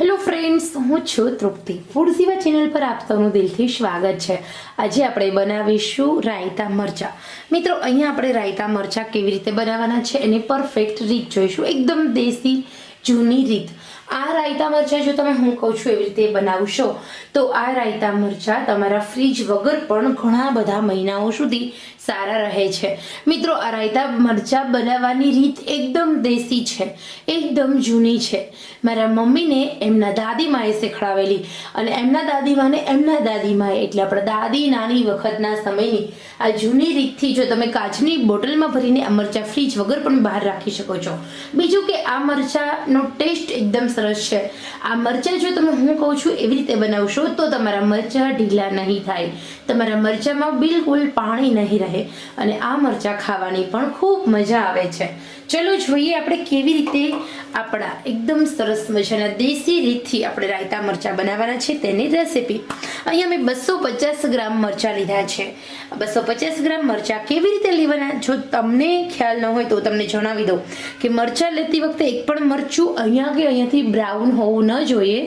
Hello friends હું છું તૃપ્તિ. Food સેવા ચેનલ પર આપ સૌનું દિલથી સ્વાગત છે. આજે આપણે બનાવીશું રાયતા મરચાં. મિત્રો, અહીંયા આપણે રાયતા મરચાં કેવી રીતે બનાવવાના છે, એની પરફેક્ટ રીત જોઈશું. એકદમ દેશી, જૂની રીત. આ રાયતા મરચાં જો તમે હું કહું છું એવી રીતે બનાવશો, તો આ રાયતા મરચાં તમારા ફ્રીજ વગર પણ ઘણા બધા મહિનાઓ સુધી સારા રહે છે. મિત્રો, આ રાયતા મરચાં બનાવવાની રીત એકદમ દેશી છે, એકદમ જૂની છે. મારા મમ્મીને એમના દાદીમાએ શીખડાવેલી અને એમના દાદીમાને એમના દાદીમાએ એટલે આપણા દાદી નાની વખતના સમયની આ જૂની રીતથી જો તમે કાચની બોટલમાં ભરીને આ મરચાં ફ્રીજ વગર પણ બહાર રાખી શકો છો. બીજું કે આ મરચાંનો ટેસ્ટ એકદમ સરસ છે. આ મરચાં જો તમે હું કહું છું એવી રીતે બનાવશો તો તમારા મરચાં ઢીલા નહીં થાય. તમારા મરચાંમાં બિલકુલ પાણી નહીં રહે અને આ મરચાં ખાવાની પણ ખૂબ મજા આવે છે. ચલો જોઈએ આપણે કેવી રીતે આપણા એકદમ સરસ મજાના દેશી રીતથી આપણે રાયતા મરચાં બનાવવાના છે તેની રેસીપી. અહીંયા મેં બસો પચાસ ગ્રામ મરચાં લીધા છે. બસો પચાસ ગ્રામ મરચાં કેવી રીતે લેવાના? જો તમને ખ્યાલ ન હોય તો તમને જણાવી દઉં કે મરચાં લેતી વખતે એક પણ મરચું અહીંયા કે અહીંયાથી બ્રાઉન હોવું ન જોઈએ.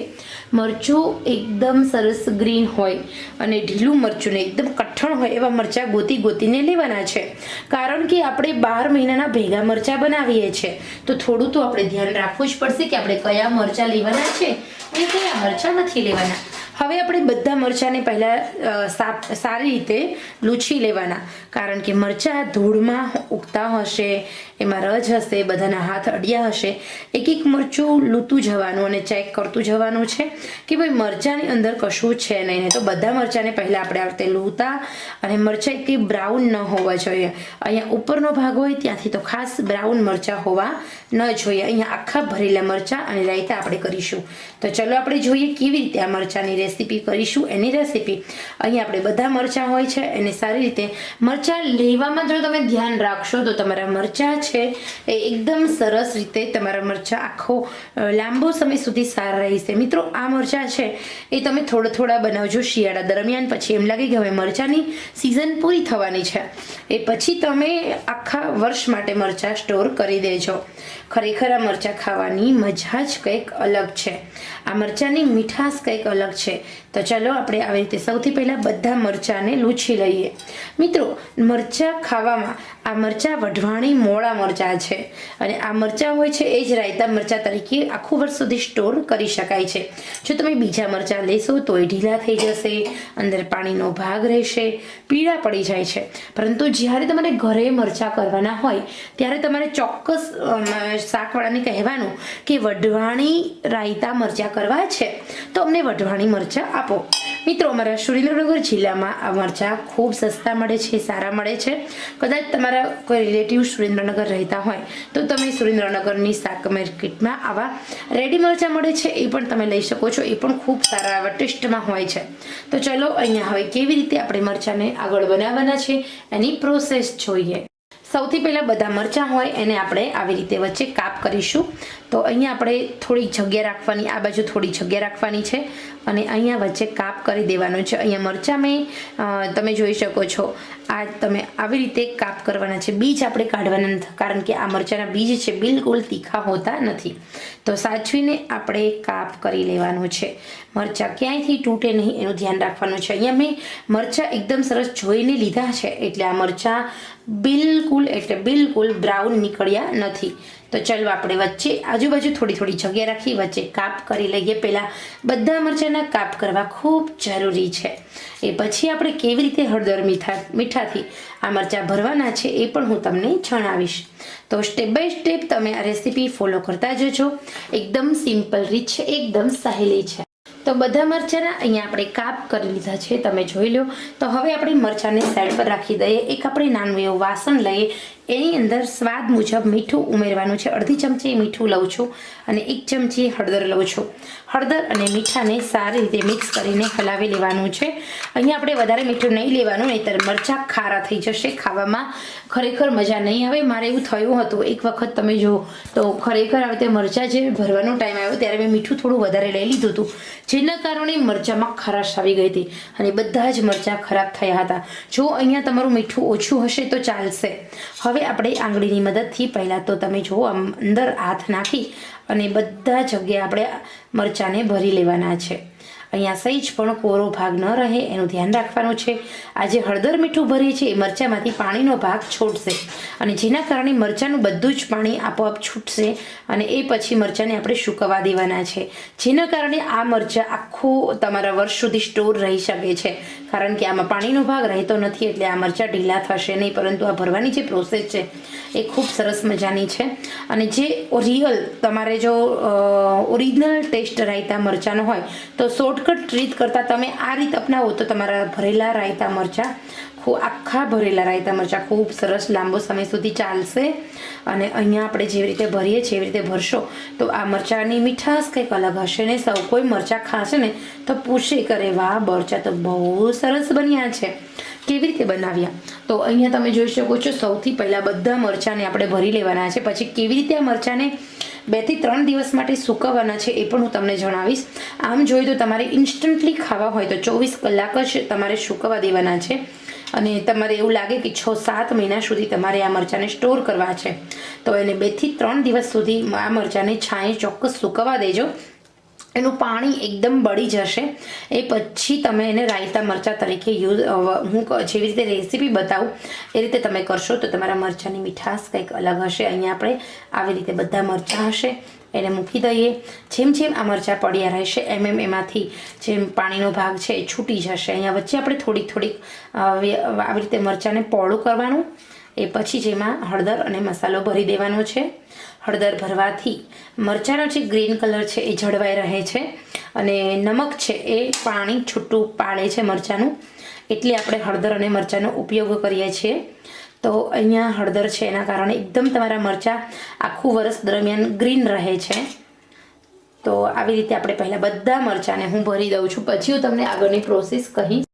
મરચું એકદમ સરસ ગ્રીન હોય અને ઢીલું મરચું ને એકદમ કઠણ હોય એવા મરચાં ગોતી ગોતીને લેવાના છે. કારણ કે આપણે બાર મહિનાના ભેગા મરચાં બનાવીએ છીએ તો થોડું તો આપણે ધ્યાન રાખવું જ પડશે કે આપણે કયા મરચાં લેવાના છે અને કયા મરચાં નથી લેવાના. હવે આપણે બધા મરચાંને પહેલાં સારી રીતે લૂછી લેવાના. કારણ કે મરચાં ધૂળમાં ઉગતા હશે એમાં રજ હશે, બધાના હાથ અડિયા હશે. એક એક મરચું લૂતું જવાનું અને ચેક કરતું જવાનું છે કે ભાઈ મરચાંની અંદર કશું છે નહીં. તો બધા મરચાંને પહેલાં આપણે આ રીતે લૂતા અને મરચાં એક બ્રાઉન ન હોવા જોઈએ. અહીંયા ઉપરનો ભાગ હોય ત્યાંથી તો ખાસ બ્રાઉન મરચાં હોવા ન જોઈએ. અહીંયા આખા ભરેલા મરચાં અને રાયતા આપણે કરીશું. તો ચલો આપણે જોઈએ કેવી રીતે આ મરચાંની રેસીપી કરીશું, એની રેસીપી. અહીંયા આપણે બધા મરચાં હોય છે, એને સારી રીતે મરચાં લેવામાં જો તમે ધ્યાન રાખશો તો તમારા મરચાં છે, એ એકદમ સરસ રીતે તમારા મરચાં આખો લાંબો સમય સુધી સારા રહેશે. મિત્રો, આ મરચાં છે, એ તમે થોડા થોડા બનાવજો શિયાળા દરમિયાન. પછી એમ લાગે કે હવે મરચાંની સિઝન પૂરી થવાની છે. એ પછી તમે આખા વર્ષ માટે મરચાં સ્ટોર કરી દેજો. ખરેખર આ મરચાં ખાવાની મજા જ કંઈક અલગ છે. આ મરચાંની મીઠાશ કંઈક અલગ છે. તો ચાલો આપણે આવી રીતે સૌથી પહેલાં બધા મરચાંને લૂછી લઈએ. મિત્રો, મરચાં ખાવામાં આ મરચાં વઢવાણી મોળા મરચાં છે. અને આ મરચાં હોય છે એ જ રાયતા મરચાં તરીકે આખું વર્ષ સુધી સ્ટોર કરી શકાય છે. જો તમે બીજા મરચાં લેશો તો એ ઢીલા થઈ જશે, અંદર પાણીનો ભાગ રહેશે, પીળા પડી જાય છે. પરંતુ જ્યારે તમારે ઘરે મરચાં કરવાના હોય, ત્યારે તમારે ચોક્કસ શાકવાળાને કહેવાનું કે વઢવાણી રાયતા મરચાં કરવા છે. તો અમને વઢવાણી મરચાં આપો. મિત્રો, અમારા સુરેન્દ્રનગર જિલ્લામાં આ મરચાં ખૂબ સસ્તા મળે છે, સારા મળે છે. કદાચ તમારા કોઈ રિલેટિવ સુરેન્દ્રનગર રહેતા હોય, તો તમે સુરેન્દ્રનગરની શાક માર્કેટમાં આવા રેડી મરચાં મળે છે, એ પણ તમે લઈ શકો છો. એ પણ ખૂબ સારા એવા ટેસ્ટમાં હોય છે. તો ચલો, અહીંયા હવે કેવી રીતે આપણે મરચાંને આગળ બનાવવાના છે, એની પ્રોસેસ જોઈએ. સૌથી પહેલાં બધા મરચાં હોય, એને આપણે આવી રીતે વચ્ચે કાપ કરીશું. તો અહીંયા આપણે થોડી જગ્યા રાખવાની, આ બાજુ થોડી જગ્યા રાખવાની છે. અને અહીંયા વચ્ચે કાપ કરી દેવાનો છે. અહીંયા મરચાં મેં તમે જોઈ શકો છો, આ તમે આવી રીતે કાપ કરવાના છે. બીજ આપણે કાઢવાના નથી, કારણ કે આ મરચાંના બીજ છે, બિલકુલ તીખા હોતા નથી. તો સાચવીને આપણે કાપ કરી લેવાનું છે. મરચાં ક્યાંયથી તૂટે નહીં, એનું ધ્યાન રાખવાનું છે. અહીંયા મેં મરચાં એકદમ સરસ જોઈને લીધા છે. એટલે આ મરચાં બિલકુલ એટલે બિલકુલ બ્રાઉન નીકળ્યા નથી. તો ચલો આપણે વચ્ચે આજુબાજુ થોડી થોડી જગ્યા રાખી, વચ્ચે કાપ કરી લઈએ. પહેલાં બધા મરચાંના કાપ કરવા ખૂબ જરૂરી છે. એ પછી આપણે કેવી રીતે હળદર મીઠા, મીઠાથી આ મરચાં ભરવાના છે એ પણ હું તમને જણાવીશ. તો સ્ટેપ બાય સ્ટેપ તમે આ રેસીપી ફોલો કરતા જજો. એકદમ સિમ્પલ રીત છે, એકદમ સહેલી છે. તો બધા મરચાંના અહીંયા આપણે કાપ કરી લીધા છે, તમે જોઈ લો. તો હવે આપણે મરચાંને સાઈડ પર રાખી દઈએ. એક આપણે નાનું એવું વાસણ લઈએ. એની અંદર સ્વાદ મુજબ મીઠું ઉમેરવાનું છે. અડધી ચમચી મીઠું લઉં છું અને એક ચમચી હળદર લઉં છું. હળદર અને મીઠાને સારી રીતે મિક્સ કરીને હલાવી લેવાનું છે. અહીંયા આપણે વધારે મીઠું નહીં લેવાનું, નહીંતર મરચાં ખારા થઈ જશે. ખાવામાં ખરેખર મજા નહીં આવે. મારે એવું થયું હતું, એક વખત તમે જો તો ખરેખર હવે રીતે મરચાં જે ભરવાનો ટાઈમ આવ્યો ત્યારે મેં મીઠું થોડું વધારે લઈ લીધું હતું, જેના કારણે મરચાંમાં ખરાશ આવી ગઈ હતી અને બધા જ મરચાં ખરાબ થયા હતા. જો અહીંયા તમારું મીઠું ઓછું હશે તો ચાલશે. હવે હવે આપણે આંગળીની મદદથી પહેલાં તો તમે જુઓ, આમ અંદર હાથ નાખી અને બધા જગ્યાએ આપણે મરચાંને ભરી લેવાના છે. અહીંયા સહેજ પણ કોરો ભાગ ન રહે, એનું ધ્યાન રાખવાનું છે. આ જે હળદર મીઠું ભરીએ છીએ, એ મરચાંમાંથી પાણીનો ભાગ છોડશે. અને જેના કારણે મરચાંનું બધું જ પાણી આપોઆપ છૂટશે અને એ પછી મરચાંને આપણે સુકવવા દેવાના છે. જેના કારણે આ મરચાં આખું તમારા વર્ષ સુધી સ્ટોર રહી શકે છે. કારણ કે આમાં પાણીનો ભાગ રહેતો નથી, એટલે આ મરચાં ઢીલા થશે નહીં, પરંતુ આ ભરવાની જે પ્રોસેસ છે, એ ખૂબ સરસ મજાની છે. અને જે રિયલ તમારે જો ઓરિજિનલ ટેસ્ટ રાયતા મરચાંનો હોય, તો શોર્ટકટ રીત કરતાં તમે આ રીત અપનાવો તો તમારા ભરેલા રાયતા મરચાં ખૂબ આખા ભરેલા રાયતા મરચાં ખૂબ સરસ લાંબો સમય સુધી ચાલશે. અને અહીંયા આપણે જેવી રીતે ભરીએ છીએ એવી રીતે ભરશો, તો આ મરચાંની મીઠાશ કંઈક અલગ હશે ને સૌ કોઈ મરચાં ખાશે ને તો પૂછે કરે વાહ મરચાં તો બહુ સરસ બન્યા છે. કેવી રીતે બનાવ્યા? તો અહીંયા તમે જોઈ શકો છો સૌથી પહેલાં બધા મરચાંને આપણે ભરી લેવાના છે. પછી કેવી રીતે આ મરચાંને બેથી ત્રણ દિવસ માટે સૂકવવાના છે એ પણ હું તમને જણાવીશ. આમ જોઈએ તો તમારે ઇન્સ્ટન્ટલી ખાવા હોય તો ચોવીસ કલાક જ તમારે સૂકવવા દેવાના છે. અને તમારે એવું લાગે કે છ, સાત મહિના સુધી તમારે આ મરચાંને સ્ટોર કરવા છે. તો એને બેથી ત્રણ દિવસ સુધી આ મરચાંને છાંય ચોક્કસ સૂકવવા દેજો. એનું પાણી એકદમ બળી જશે. એ પછી તમે એને રાયતા મરચાં તરીકે યુઝ હું જેવી રીતે રેસીપી બતાવું, એ રીતે તમે કરશો તો તમારા મરચાંની મીઠાશ કંઈક અલગ હશે. અહીંયા આપણે આવી રીતે બધા મરચાં હશે, એને મૂકી દઈએ. જેમ જેમ આ મરચાં પડ્યા રહેશે, એમ એમ એમાંથી જેમ પાણીનો ભાગ છે એ છૂટી જશે. અહીંયા વચ્ચે આપણે થોડીક થોડીક આવી રીતે મરચાંને પહોળું કરવાનું. એ પછી જેમાં હળદર અને મસાલો ભરી દેવાનો છે. હળદર ભરવાથી મરચાંનો જે ગ્રીન કલર છે એ જળવાઈ રહે છે અને નમક છે એ પાણી છૂટું પાડે છે મરચાંનું. એટલે આપણે હળદર અને મરચાંનો ઉપયોગ કરીએ છીએ. તો અહીંયા હળદર છે એના કારણે એકદમ તમારા મરચાં આખું વરસ દરમિયાન ગ્રીન રહે છે. તો આવી રીતે આપણે પહેલાં બધા મરચાંને હું ભરી દઉં છું. પછી હું તમને આગળની પ્રોસેસ કહીશ.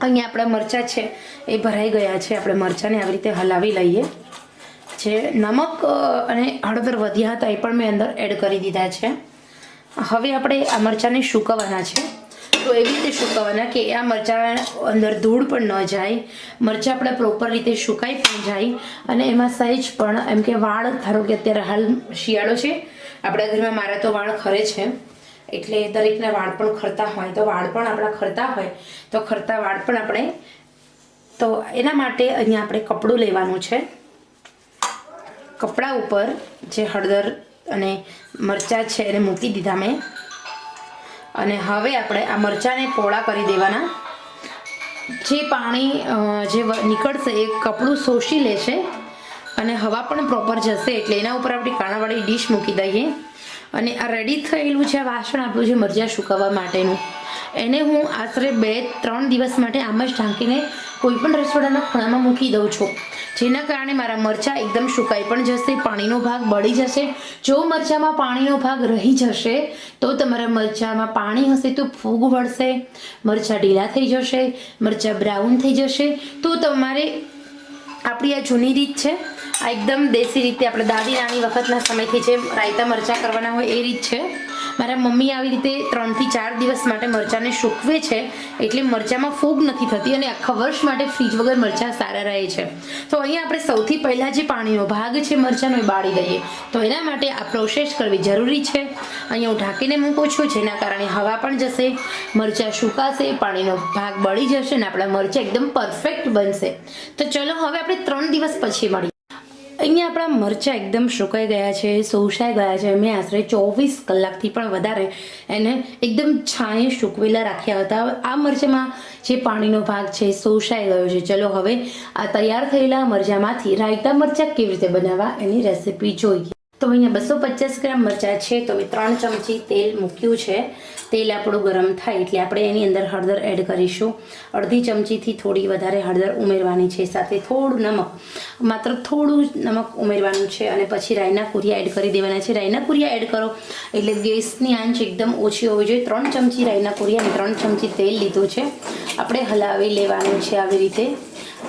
અહીંયા આપણા મરચાં છે એ ભરાઈ ગયા છે. આપણે મરચાંને આવી રીતે હલાવી લઈએ. જે નમક અને હળદર વધ્યા હતા એ પણ મેં અંદર એડ કરી દીધા છે. હવે આપણે આ મરચાંને સૂકવવાના છે. તો એવી રીતે સૂકવવાના કે આ મરચાં અંદર ધૂળ પણ ન જાય. મરચાં આપણે પ્રોપર રીતે સુકાઈ પણ જાય. અને એમાં સહેજ પણ, એમ કે વાળ, ધારો કે અત્યારે હાલ શિયાળો છે, આપણા ઘરમાં મારા તો વાળ ખરે છે. એટલે દરેકના વાળ પણ ખરતા હોય, તો વાળ પણ આપણા ખરતા હોય, તો ખરતા વાળ પણ આપણે, તો એના માટે અહીંયા આપણે કપડું લેવાનું છે. કપડા ઉપર જે હળદર અને મરચાં છે એને મૂકી દીધા મેં. અને હવે આપણે આ મરચાંને પોળા કરી દેવાના. જે પાણી જે નીકળશે એ કપડું શોષી લેશે અને હવા પણ પ્રોપર જશે એટલે એના ઉપર આપણી કાણાવાળી ડીશ મૂકી દઈએ. અને આ રેડી થયેલું છે આ વાસણ આપણું છે મરચાં સુકવવા માટેનું. એને હું આશરે બે, ત્રણ દિવસ માટે આમ જ ઢાંકીને કોઈ પણ રસોડાના ખૂણામાં મૂકી દઉં છું. જેના કારણે મારા મરચાં એકદમ સુકાઈ પણ જશે, પાણીનો ભાગ બળી જશે. જો મરચાંમાં પાણીનો ભાગ રહી જશે, તો તમારા મરચાંમાં પાણી હશે તો ફૂગ વળશે, મરચાં ઢીલા થઈ જશે, મરચાં બ્રાઉન થઈ જશે. તો તમારે આપણી આ જૂની રીત છે આ એકદમ દેશી રીતે આપણે દાદી નાની વખતના સમયથી જે રાયતા મરચાં કરવાના હોય એ રીત છે. મારા મમ્મી આવી રીતે ત્રણથી ચાર દિવસ માટે મરચાંને સૂકવે છે, એટલે મરચાંમાં ફૂગ નથી થતી અને આખા વર્ષ માટે ફ્રીજ વગર મરચાં સારા રહે છે. તો અહીંયા આપણે સૌથી પહેલાં જે પાણીનો ભાગ છે મરચાંનો એ બાળી દઈએ તો એના માટે આ પ્રોસેસ કરવી જરૂરી છે. અહીંયા હું ઢાંકીને મૂકું છું, જેના કારણે હવા પણ જશે, મરચાં સુકાશે, પાણીનો ભાગ બળી જશે અને આપણા મરચાં એકદમ પરફેક્ટ બનશે. તો ચલો હવે આપણે ત્રણ દિવસ પછી મળીએ. અહીંયા આપણા મરચાં એકદમ સુકાઈ ગયા છે સોસાઈ ગયા છે. મેં આશરે ચોવીસ કલાકથી પણ વધારે એને એકદમ છાંયે સૂકવેલા રાખ્યા હતા. આ મરચાંમાં જે પાણીનો ભાગ છે સોસાઈ ગયો છે. ચલો હવે આ તૈયાર થયેલા મરચાંમાંથી રાયતા મરચાં કેવી રીતે બનાવવા એની રેસીપી જોઈએ. તો અહીંયા બસો પચાસ ગ્રામ મરચાં છે. તો મેં ત્રણ ચમચી તેલ મૂક્યું છે. તેલ આપણું ગરમ થાય એટલે આપણે એની અંદર હળદર એડ કરીશું. અડધી ચમચીથી થોડી વધારે હળદર ઉમેરવાની છે. સાથે થોડું નમક, માત્ર થોડું નમક ઉમેરવાનું છે અને પછી રાઈના કુરિયા એડ કરી દેવાના છે. રાયના કુરિયા એડ કરો એટલે ગેસની આંચ એકદમ ઓછી હોવી જોઈએ. ત્રણ ચમચી રાઈના કુરિયા અને ત્રણ ચમચી તેલ લીધું છે. આપણે હલાવી લેવાનું છે આવી રીતે.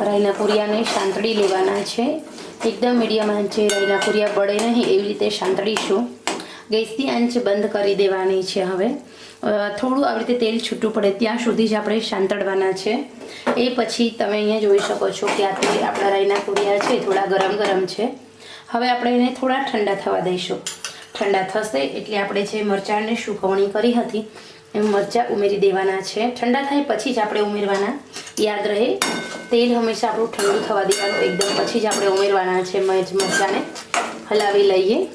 રાયના કુરિયાને સાંતળી લેવાના છે. એકદમ મીડિયમ આંચે રાઈના કુરિયા બળે નહીં, એવી રીતે સાંતળીશું. ગેસની આંચ બંધ કરી દેવાની છે હવે. થોડું આવી રીતે તેલ છૂટું પડે, ત્યાં સુધી જ આપણે શાંતળવાના છે. એ પછી તમે અહીંયા જોઈ શકો છો કે આ તેલ આપણા રાઈના કુડિયા છે થોડા ગરમ ગરમ છે. હવે આપણે એને થોડા ઠંડા થવા દઈશું. ઠંડા થશે એટલે આપણે જે મરચાંને સુકવણી કરી હતી એમ મરચાં ઉમેરી દેવાના છે. ઠંડા થાય પછી જ આપણે ઉમેરવાના. યાદ રહે. તેલ હંમેશા આપણું ઠંડુ થવા દેવાનું. એકદમ પછી જ આપણે ઉમેરવાના છે મરચ- મરચાંને. હલાવી લઈએ.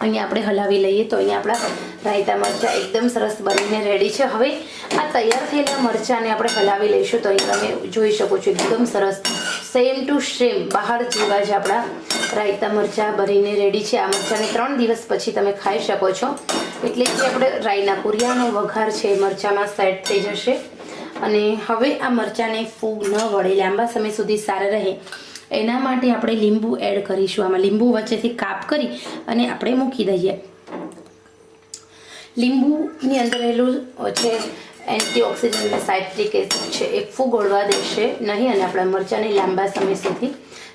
અહીંયા આપણે હલાવી લઈએ તો અહીંયા આપણા રાયતા મરચાં એકદમ સરસ બનીને રેડી છે. હવે આ તૈયાર થયેલા મરચાંને આપણે હલાવી લઈશું. તો અહીં તમે જોઈ શકો છો, એકદમ સરસ. સેમ ટુ સેમ બહાર જેવા જ આપણા રાયતા મરચાં ભરીને રેડી છે. આ મરચાંને ત્રણ દિવસ પછી તમે ખાઈ શકો છો. એટલે જે આપણે રાઈના કુરિયાનો વઘાર છે મરચાંમાં સેટ થઈ જશે. અને હવે આ મરચાંને ફૂગ ન વળે. લાંબા સમય સુધી સારા રહે. એના માટે આપણે લીંબુ એડ કરીશું. આમાં લીંબુ વચ્ચેથી કાપ કરી અને આપણે મૂકી દઈએ. લીંબુની અંદર રહેલું છે એન્ટીઓક્સિડન્ટ સાઇટ્રિક એસિડ છે. એ ફૂગ ઓળવા દેશે નહીં અને આપણા મરચાંને લાંબા સમય સુધી.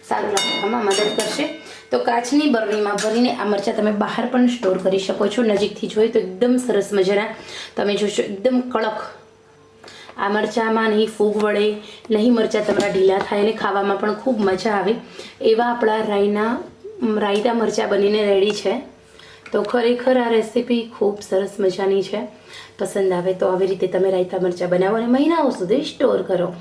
સારું રાખવામાં મદદ કરશે. તો કાચની બરણીમાં ભરીને આ મરચાં તમે બહાર પણ સ્ટોર કરી શકો છો. નજીકથી જોઈએ તો એકદમ સરસ મજાના. તમે જોશો, એકદમ કડક. આ મરચાંમાં નહીં, ફૂગ વળે નહીં મરચાં તમારા ઢીલા થાય અને ખાવામાં પણ ખૂબ મજા આવે. એવા આપણા રાઈના રાયતા મરચાં બનીને રેડી છે. તો ખરેખર આ રેસીપી ખૂબ સરસ મજાની છે. પસંદ આવે તો આવી રીતે તમે રાયતા મરચાં બનાવો અને મહિનાઓ સુધી સ્ટોર કરો.